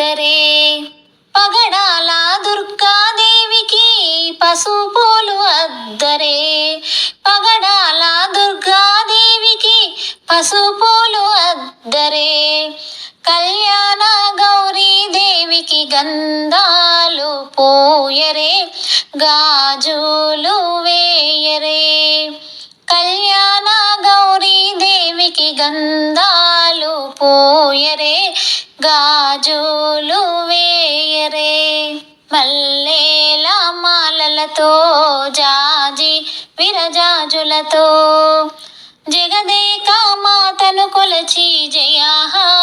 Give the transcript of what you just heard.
దిద్దరే పగడాల దుర్గాదేవికి పసుపులు అద్దరే. పగడాల దుర్గాదేవికి పసుపులు అద్దరే. కళ్యాణ గౌరీ దేవికి గంధాలు పోయరే గాజులు వేయరే. కళ్యాణ గౌరీ దేవికి గంధాలు పోయరే గాజులు వేయరే మల్లేల మాలలతో జాజి విరజాజులతో. జగదేక మాతను కొలచి జయహారతులివ్వరే